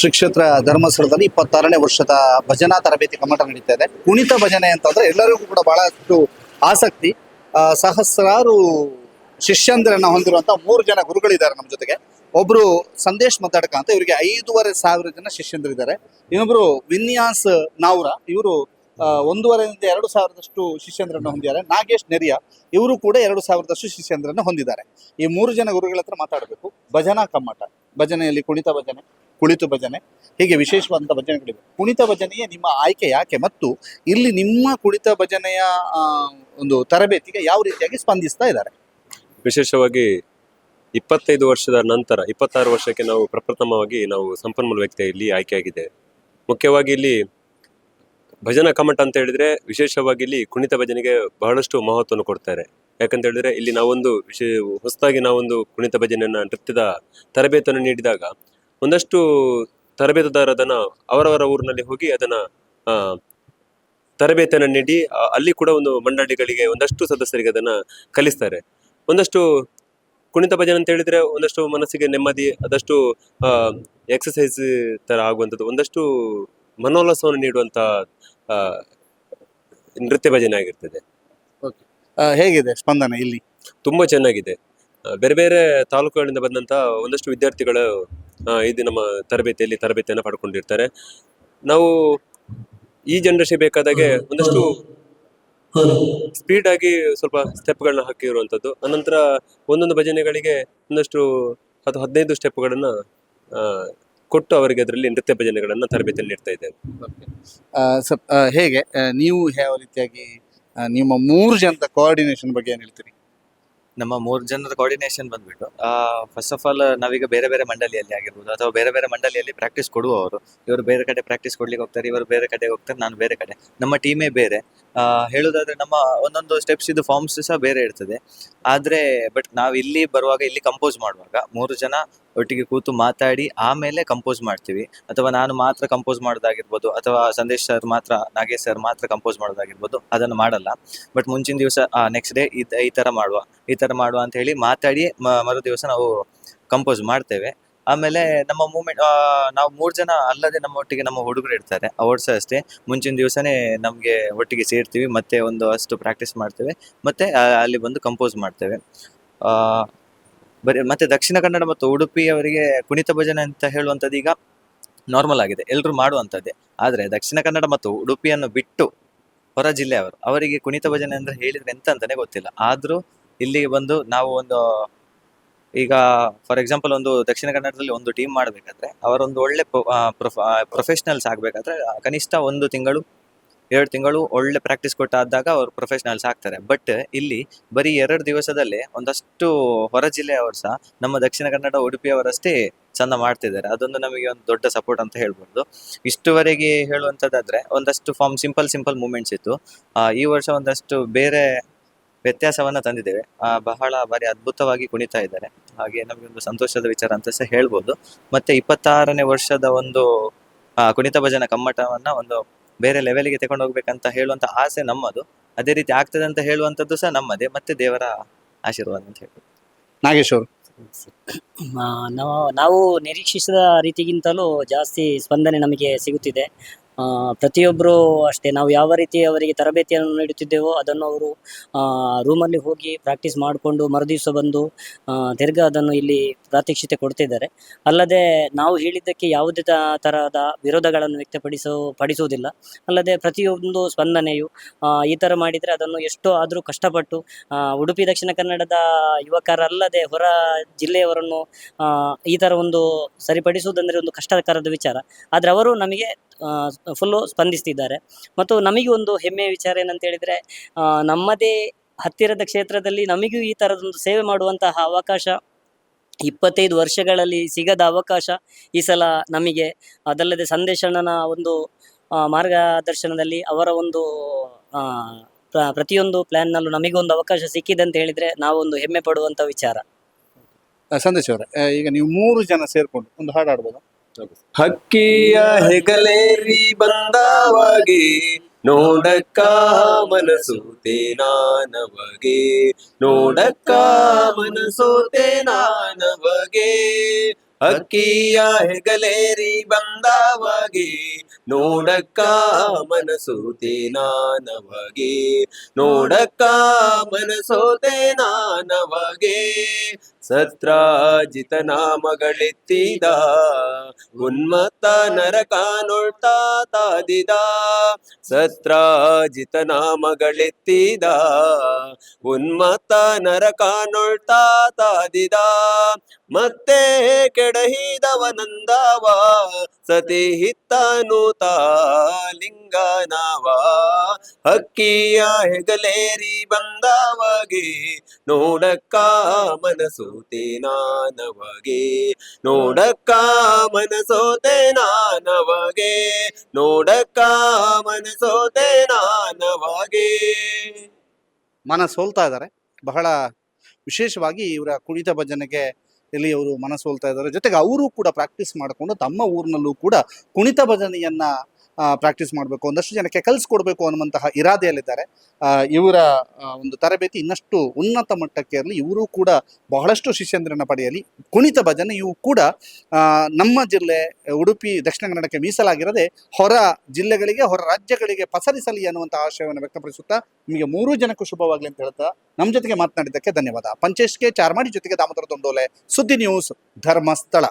ಶ್ರೀ ಕ್ಷೇತ್ರ ಧರ್ಮಸ್ಥಳದಲ್ಲಿ ಇಪ್ಪತ್ತಾರನೇ ವರ್ಷದ ಭಜನಾ ತರಬೇತಿ ಕಮ್ಮಟ ನಡೀತಾ ಇದೆ. ಕುಣಿತ ಭಜನೆ ಅಂತಂದ್ರೆ ಎಲ್ಲರಿಗೂ ಕೂಡ ಬಹಳಷ್ಟು ಆಸಕ್ತಿ. ಸಹಸ್ರಾರು ಶಿಷ್ಯಂದ್ರನ್ನ ಹೊಂದಿರುವಂತ ಮೂರು ಜನ ಗುರುಗಳಿದ್ದಾರೆ ನಮ್ಮ ಜೊತೆಗೆ. ಒಬ್ರು ಸಂದೇಶ್ ಮದ್ದಾಡ್ಕ ಅಂತ, ಇವರಿಗೆ ಐದೂವರೆ ಸಾವಿರ ಜನ ಶಿಷ್ಯಂದಿರಿದ್ದಾರೆ ಇನ್ನೊಬ್ರು ವಿನ್ಯಾಸ್ ನಾವ್ರ, ಇವರು ಒಂದೂವರೆಯಿಂದ ಎರಡು ಸಾವಿರದಷ್ಟು ಶಿಷ್ಯಂದ್ರನ್ನು ಹೊಂದಿದ್ದಾರೆ. ನಾಗೇಶ್ ನೆರಿಯ, ಇವರು ಕೂಡ ಎರಡು ಸಾವಿರದಷ್ಟು ಶಿಷ್ಯಂದ್ರನ್ನು ಹೊಂದಿದ್ದಾರೆ. ಈ ಮೂರು ಜನ ಗುರುಗಳ ಹತ್ರ ಮಾತಾಡಬೇಕು. ಭಜನಾ ಕಮ್ಮಟ. ಭಜನೆಯಲ್ಲಿ ಕುಣಿತ ಭಜನೆ, ಕುಳಿತು ಭಜನೆ, ಹೀಗೆ ವಿಶೇಷವಾದಂಥ ಭಜನೆಗಳಿವೆ. ಕುಣಿತ ಭಜನೆಯೇ ನಿಮ್ಮ ಆಯ್ಕೆ ಯಾಕೆ ಮತ್ತು ಇಲ್ಲಿ ನಿಮ್ಮ ಕುಣಿತ ಭಜನೆಯ ಒಂದು ತರಬೇತಿಗೆ ಯಾವ ರೀತಿಯಾಗಿ ಸ್ಪಂದಿಸ್ತಾ ಇದ್ದಾರೆ? ವಿಶೇಷವಾಗಿ ಇಪ್ಪತ್ತೈದು ವರ್ಷದ ನಂತರ, ಇಪ್ಪತ್ತಾರು ವರ್ಷಕ್ಕೆ ನಾವು ಪ್ರಪ್ರಥಮವಾಗಿ ನಾವು ಸಂಪನ್ಮೂಲ ವ್ಯಕ್ತಿ ಇಲ್ಲಿ ಆಯ್ಕೆಯಾಗಿದೆ ಮುಖ್ಯವಾಗಿ ಇಲ್ಲಿ ಭಜನಾ ಕಮಟ ಅಂತ ಹೇಳಿದ್ರೆ ವಿಶೇಷವಾಗಿ ಇಲ್ಲಿ ಕುಣಿತ ಭಜನೆಗೆ ಬಹಳಷ್ಟು ಮಹತ್ವವನ್ನು ಕೊಡ್ತಾರೆ. ಯಾಕಂತ ಹೇಳಿದ್ರೆ ಇಲ್ಲಿ ನಾವೊಂದು ವಿಷಯ ಹೊಸದಾಗಿ ನಾವೊಂದು ಕುಣಿತ ಭಜನೆಯನ್ನ ನೃತ್ಯದ ತರಬೇತಿಯನ್ನು ನೀಡಿದಾಗ ಒಂದಷ್ಟು ತರಬೇತುದಾರದನ್ನ ಅವರವರ ಊರಿನಲ್ಲಿ ಹೋಗಿ ಅದನ್ನ ಆ, ತರಬೇತಿಯನ್ನು ನೀಡಿ ಅಲ್ಲಿ ಕೂಡ ಒಂದು ಮಂಡಳಿಗಳಿಗೆ ಒಂದಷ್ಟು ಸದಸ್ಯರಿಗೆ ಅದನ್ನ ಕಲಿಸ್ತಾರೆ. ಒಂದಷ್ಟು ಕುಣಿತ ಭಜನೆ ಅಂತ ಹೇಳಿದ್ರೆ ಒಂದಷ್ಟು ಮನಸ್ಸಿಗೆ ನೆಮ್ಮದಿ ಅದಷ್ಟು ಎಕ್ಸಸೈಸ್ ತರ ಆಗುವಂಥದ್ದು ಒಂದಷ್ಟು ಮನೋಲ್ಲಾಸವನ್ನು ನೀಡುವಂತ ಆ, ನೃತ್ಯ ಭಜನೆ ಆಗಿರ್ತದೆ. ಹೇಗಿದೆ ಸ್ಪಂದನೆ ಇಲ್ಲಿ? ತುಂಬಾ ಚೆನ್ನಾಗಿದೆ. ಬೇರೆ ಬೇರೆ ತಾಲೂಕುಗಳಿಂದ ಬಂದಂತ ಒಂದಷ್ಟು ವಿದ್ಯಾರ್ಥಿಗಳು ಆ, ಇದು ನಮ್ಮ ತರಬೇತಿಯಲ್ಲಿ ತರಬೇತಿಯನ್ನು ಪಡ್ಕೊಂಡಿರ್ತಾರೆ. ನಾವು ಈ ಜನರೇಷನ್ ಬೇಕಾದಾಗೆ ಒಂದಷ್ಟು ಸ್ಪೀಡ್ ಆಗಿ ಸ್ವಲ್ಪ ಸ್ಟೆಪ್ಗಳನ್ನ ಹಾಕಿರುವಂಥದ್ದು ಅನಂತರ ಒಂದೊಂದು ಭಜನೆಗಳಿಗೆ ಒಂದಷ್ಟು ಹತ್ತು ಹದಿನೈದು ಸ್ಟೆಪ್ಗಳನ್ನ ಕೊಟ್ಟು ಅವರಿಗೆ ಅದರಲ್ಲಿ ನೃತ್ಯ ಭಜನೆಗಳನ್ನ ತರಬೇತಿಯಲ್ಲಿ ಇಡ್ತಾ ಇದ್ದೇವೆ. ಆ, ಸಪ್- ಆ, ಹೇಗೆ? ಆ, ನೀವು ಯಾವ ರೀತಿಯಾಗಿ ನಿಮ್ಮ ಮೂರು ಜನದ ಕೋಆರ್ಡಿನೇಷನ್ ಬಗ್ಗೆ ಏನ್ ಹೇಳ್ತೀರಿ? ನಮ್ಮ ಮೂರು ಜನರ ಕೋಆರ್ಡಿನೇಷನ್ ಬಂದ್ಬಿಟ್ಟು ಫಸ್ಟ್ ಆಫ್ ಆಲ್ ನಾವೀಗ ಬೇರೆ ಬೇರೆ ಮಂಡಳಿಯಲ್ಲಿ ಆಗಿರ್ಬೋದು, ಅಥವಾ ಬೇರೆ ಬೇರೆ ಮಂಡಳಿಯಲ್ಲಿ ಪ್ರಾಕ್ಟೀಸ್ ಕೊಡುವವರು, ಇವರು ಬೇರೆ ಕಡೆ ಪ್ರಾಕ್ಟೀಸ್ ಕೊಡ್ಲಿಕ್ಕೆ ಹೋಗ್ತಾರೆ, ಇವರು ಬೇರೆ ಕಡೆ ಹೋಗ್ತಾರೆ, ನಾನು ಬೇರೆ ಕಡೆ. ನಮ್ಮ ಟೀಮೇ ಬೇರೆ. ಹೇಳುದಾದ್ರೆ ನಮ್ಮ ಒಂದೊಂದು ಸ್ಟೆಪ್ಸ್ ಇದು ಫಾರ್ಮ್ಸ್ ಸಹ ಬೇರೆ ಇರ್ತದೆ. ಆದ್ರೆ ಬಟ್ ನಾವು ಇಲ್ಲಿ ಬರುವಾಗ ಇಲ್ಲಿ ಕಂಪೋಸ್ ಮಾಡುವಾಗ ಮೂರು ಜನ ಒಟ್ಟಿಗೆ ಕೂತು ಮಾತಾಡಿ ಆಮೇಲೆ ಕಂಪೋಸ್ ಮಾಡ್ತೀವಿ. ಅಥವಾ ನಾನು ಮಾತ್ರ ಕಂಪೋಸ್ ಮಾಡೋದಾಗಿರ್ಬೋದು, ಅಥವಾ ಸಂದೇಶ್ ಸರ್ ಮಾತ್ರ, ನಾಗೇಶ್ ಸರ್ ಮಾತ್ರ ಕಂಪೋಸ್ ಮಾಡೋದಾಗಿರ್ಬೋದು, ಅದನ್ನು ಮಾಡಲ್ಲ. ಬಟ್ ಮುಂಚಿನ ದಿವಸ ನೆಕ್ಸ್ಟ್ ಡೇ ಈ ಥರ ಮಾಡುವ, ಈ ಥರ ಮಾಡುವ ಅಂತ ಹೇಳಿ ಮಾತಾಡಿ ಮರು ದಿವಸ ನಾವು ಕಂಪೋಸ್ ಮಾಡ್ತೇವೆ. ಆಮೇಲೆ ನಮ್ಮ ಮೂಮೆಂಟ್ ನಾವು ಮೂರು ಜನ ಅಲ್ಲದೆ ನಮ್ಮ ಒಟ್ಟಿಗೆ ನಮ್ಮ ಹುಡುಗರು ಇರ್ತಾರೆ. ಅವರ್ಸ್ ಅಷ್ಟೇ. ಮುಂಚಿನ ದಿವಸನೇ ನಮಗೆ ಒಟ್ಟಿಗೆ ಸೇರ್ತೀವಿ. ಮತ್ತೆ ಒಂದು ಅಷ್ಟು ಪ್ರಾಕ್ಟೀಸ್ ಮಾಡ್ತೇವೆ. ಮತ್ತೆ ಅಲ್ಲಿ ಬಂದು ಕಂಪೋಸ್ ಮಾಡ್ತೇವೆ. ಬರೀ ಮತ್ತೆ ದಕ್ಷಿಣ ಕನ್ನಡ ಮತ್ತು ಉಡುಪಿಯವರಿಗೆ ಕುಣಿತ ಭಜನೆ ಅಂತ ಹೇಳುವಂಥದ್ದು ಈಗ ನಾರ್ಮಲ್ ಆಗಿದೆ. ಎಲ್ಲರೂ ಮಾಡುವಂಥದ್ದೇ. ಆದರೆ ದಕ್ಷಿಣ ಕನ್ನಡ ಮತ್ತು ಉಡುಪಿಯನ್ನು ಬಿಟ್ಟು ಹೊರ ಜಿಲ್ಲೆಯವರು ಅವರಿಗೆ ಕುಣಿತ ಭಜನೆ ಅಂದ್ರೆ ಹೇಳಿದ್ರೆ ಎಂತ ಅಂತಲೇ ಗೊತ್ತಿಲ್ಲ. ಆದರೂ ಇಲ್ಲಿಗೆ ಬಂದು ನಾವು ಒಂದು ಈಗ ಫಾರ್ ಎಕ್ಸಾಂಪಲ್ ಒಂದು ದಕ್ಷಿಣ ಕನ್ನಡದಲ್ಲಿ ಒಂದು ಟೀಮ್ ಮಾಡಬೇಕಾದ್ರೆ, ಅವರೊಂದು ಒಳ್ಳೆ ಪ್ರೊಫೆಷನಲ್ಸ್ ಆಗಬೇಕಾದ್ರೆ, ಕನಿಷ್ಠ ಒಂದು ತಿಂಗಳು, ಎರಡು ತಿಂಗಳು ಒಳ್ಳೆ ಪ್ರಾಕ್ಟೀಸ್ ಕೊಟ್ಟಾದಾಗ ಅವರು ಪ್ರೊಫೆಷನಲ್ಸ್ ಆಗ್ತಾರೆ. ಬಟ್ ಇಲ್ಲಿ ಬರೀ ಎರಡು ದಿವಸದಲ್ಲೇ ಒಂದಷ್ಟು ಹೊರ ಜಿಲ್ಲೆಯವರು ಸಹ ನಮ್ಮ ದಕ್ಷಿಣ ಕನ್ನಡ ಉಡುಪಿಯವರಷ್ಟೇ ಚಂದ ಮಾಡ್ತಿದ್ದಾರೆ. ಅದೊಂದು ನಮಗೆ ಒಂದು ದೊಡ್ಡ ಸಪೋರ್ಟ್ ಅಂತ ಹೇಳ್ಬೋದು. ಇಷ್ಟುವರೆಗೆ ಹೇಳುವಂಥದ್ದಾದರೆ ಒಂದಷ್ಟು ಫಾರ್ಮ್ ಸಿಂಪಲ್ ಸಿಂಪಲ್ ಮೂಮೆಂಟ್ಸ್ ಇತ್ತು. ಈ ವರ್ಷ ಒಂದಷ್ಟು ಬೇರೆ ವ್ಯತ್ಯಾಸವನ್ನ ತಂದಿದ್ದೇವೆ. ಆ, ಬಹಳ ಬಾರಿ ಅದ್ಭುತವಾಗಿ ಕುಣಿತಾ ಇದ್ದಾರೆ. ಹಾಗೆ ನಮಗೆ ಒಂದು ಸಂತೋಷದ ವಿಚಾರ ಅಂತ ಸಹ ಹೇಳ್ಬೋದು. ಮತ್ತೆ ಇಪ್ಪತ್ತಾರನೇ ವರ್ಷದ ಒಂದು ಆ, ಕುಣಿತ ಭಜನ ಕಮ್ಮಟವನ್ನ ಒಂದು ಬೇರೆ ಲೆವೆಲ್ಗೆ ತಗೊಂಡು ಹೋಗ್ಬೇಕಂತ ಹೇಳುವಂತ ಆಸೆ ನಮ್ಮದು. ಅದೇ ರೀತಿ ಆಗ್ತದೆ ಅಂತ ಹೇಳುವಂಥದ್ದು ಸಹ ನಮ್ಮದೇ. ಮತ್ತೆ ದೇವರ ಆಶೀರ್ವಾದ ಅಂತ ಹೇಳಿ ನಾಗೇಶ್ವರ್ ನಾವು ನಾವು ನಿರೀಕ್ಷಿಸಿದ ರೀತಿಗಿಂತಲೂ ಜಾಸ್ತಿ ಸ್ಪಂದನೆ ನಮಗೆ ಸಿಗುತ್ತಿದೆ. ಪ್ರತಿಯೊಬ್ಬರು ಅಷ್ಟೇ ನಾವು ಯಾವ ರೀತಿ ಅವರಿಗೆ ತರಬೇತಿಯನ್ನು ನೀಡುತ್ತಿದ್ದೇವೋ ಅದನ್ನು ಅವರು ರೂಮಲ್ಲಿ ಹೋಗಿ ಪ್ರಾಕ್ಟೀಸ್ ಮಾಡಿಕೊಂಡು ಮರುದಿವಸ ಬಂದು ದೀರ್ಘ ಅದನ್ನು ಇಲ್ಲಿ ಪ್ರಾತ್ಯಕ್ಷಿತೆ ಕೊಡ್ತಿದ್ದಾರೆ. ಅಲ್ಲದೆ ನಾವು ಹೇಳಿದ್ದಕ್ಕೆ ಯಾವುದೇ ತರಹದ ವಿರೋಧಗಳನ್ನು ವ್ಯಕ್ತಪಡಿಸೋ ಪಡಿಸುವುದಿಲ್ಲ ಅಲ್ಲದೆ ಪ್ರತಿಯೊಂದು ಸ್ಪಂದನೆಯು ಈ ಥರ ಮಾಡಿದರೆ ಅದನ್ನು ಎಷ್ಟೋ ಆದರೂ ಕಷ್ಟಪಟ್ಟು ಉಡುಪಿ ದಕ್ಷಿಣ ಕನ್ನಡದ ಯುವಕರಲ್ಲದೆ ಹೊರ ಜಿಲ್ಲೆಯವರನ್ನು ಈ ಥರ ಒಂದು ಸರಿಪಡಿಸುವುದಂದರೆ ಒಂದು ಕಷ್ಟಕರದ ವಿಚಾರ. ಆದರೆ ಅವರು ನಮಗೆ ಫುಲ್ಲು ಸ್ಪಂದಿಸ್ತಿದ್ದಾರೆ. ಮತ್ತು ನಮಗೆ ಒಂದು ಹೆಮ್ಮೆಯ ವಿಚಾರ ಏನಂತ ಹೇಳಿದರೆ ನಮ್ಮದೇ ಹತ್ತಿರದ ಕ್ಷೇತ್ರದಲ್ಲಿ ನಮಗೂ ಈ ಥರದೊಂದು ಸೇವೆ ಮಾಡುವಂತಹ ಅವಕಾಶ ಇಪ್ಪತ್ತೈದು ವರ್ಷಗಳಲ್ಲಿ ಸಿಗದ ಅವಕಾಶ ಈ ಸಲ ನಮಗೆ. ಅದಲ್ಲದೆ ಸಂದೇಶಣ್ಣನ ಒಂದು ಮಾರ್ಗದರ್ಶನದಲ್ಲಿ ಅವರ ಒಂದು ಪ್ರತಿಯೊಂದು ಪ್ಲ್ಯಾನ್ನಲ್ಲೂ ನಮಗೊಂದು ಅವಕಾಶ ಸಿಕ್ಕಿದೆ ಅಂತ ಹೇಳಿದರೆ ನಾವೊಂದು ಹೆಮ್ಮೆ ಪಡುವಂಥ ವಿಚಾರ. ಸಂದೇಶ್ ಅವರೇ ಈಗ ನೀವು ಮೂರು ಜನ ಸೇರಿಕೊಂಡು ಒಂದು ಹಾಡು ಆಡ್ಬೋದಾ ಹಕ್ಕಿಯ ಹೆಗಲೇರಿ ಬಂದವಾಗಿ, ನೋಡಕ್ಕ ಮನಸೋತೆ ನಾನವಗೆ ನೋಡಕ್ಕ ಮನಸೋತೆ ನಾನವಗೆ ಅಕ್ಕಿಯ ಹೆಗಲೇರಿ ಬಂದವಗೆ, ನೋಡಕ್ಕ ಮನಸೋತೆ ನಾನವಗೆ ನೋಡಕ್ಕ ಮನಸೋತೆ ನಾನವಗೆ ಸತ್ರಾಜಿತ ನಾಮಗಳಿತ್ತಿದ ಉನ್ಮತ್ತ ನರಕ ನೋಡ್ತಾ ತಾದಿದ ಸತ್ರಾಜಿತ ನಾಮಗಳಿತ್ತಿದ ಉನ್ಮತ್ತ ನರಕ ತಾದಿದ ಮತ್ತೆ ಕೆಡಹಿದವನಂದವ ಸತಿ ತಾ ಲಿಂಗನವ. ಹಕ್ಕಿಯ ಹೆಗಲೇರಿ ಬಂದವಗೆ, ನೋಡಕ್ಕ ಮನಸೋತೆ ನಾನವಗೆ, ನೋಡಕ್ಕ ಮನಸೋತೆ ನಾನವಗೆ, ನೋಡಕ್ಕ ಮನಸೋತೆ ನಾನವಗೆ. ಮನ ಸೋಲ್ತಾ ಇದ್ದಾರೆ. ಬಹಳ ವಿಶೇಷವಾಗಿ ಇವರ ಕುಣಿತ ಭಜನೆಗೆ ಇಲ್ಲಿ ಅವರು ಮನಸೋಲ್ತಾ ಇದ್ದಾರೆ. ಜೊತೆಗೆ ಅವರು ಕೂಡ ಪ್ರಾಕ್ಟೀಸ್ ಮಾಡಿಕೊಂಡು ತಮ್ಮ ಊರಿನಲ್ಲೂ ಕೂಡ ಕುಣಿತ ಭಜನೆಯನ್ನ ಪ್ರಾಕ್ಟೀಸ್ ಮಾಡಬೇಕು. ಒಂದಷ್ಟು ಜನಕ್ಕೆ ಕಲಿಸ್ಕೊಡ್ಬೇಕು ಅನ್ನುವಂತಹ ಇರಾದೆಯಲ್ಲಿದ್ದಾರೆ. ಇವರ ಒಂದು ತರಬೇತಿ ಇನ್ನಷ್ಟು ಉನ್ನತ ಮಟ್ಟಕ್ಕೆ ಇರಲಿ. ಇವರು ಕೂಡ ಬಹಳಷ್ಟು ಶಿಷ್ಯಂದ್ರನ ಪಡೆಯಲಿ. ಕುಣಿತ ಭಜನೆ ಇವು ಕೂಡ ನಮ್ಮ ಜಿಲ್ಲೆ, ಉಡುಪಿ, ದಕ್ಷಿಣ ಕನ್ನಡಕ್ಕೆ ಮೀಸಲಾಗಿರದೆ ಹೊರ ಜಿಲ್ಲೆಗಳಿಗೆ, ಹೊರ ರಾಜ್ಯಗಳಿಗೆ ಪಸರಿಸಲಿ ಅನ್ನುವಂತಹ ಆಶಯವನ್ನು ವ್ಯಕ್ತಪಡಿಸುತ್ತಾ ನಿಮಗೆ ಮೂರು ಜನಕ್ಕೂ ಶುಭವಾಗಲಿ ಅಂತ ಹೇಳ್ತಾ ನಮ್ಮ ಜೊತೆಗೆ ಮಾತನಾಡಿದ್ದಕ್ಕೆ ಧನ್ಯವಾದ. ಪಂಚೇಶ್ಗೆ ಚಾರ್ಮಾಡಿ ಜೊತೆಗೆ ದಾಮೋದರ ದೊಂಡೋಲೆ ಸುದ್ದಿ ನ್ಯೂಸ್ ಧರ್ಮಸ್ಥಳ.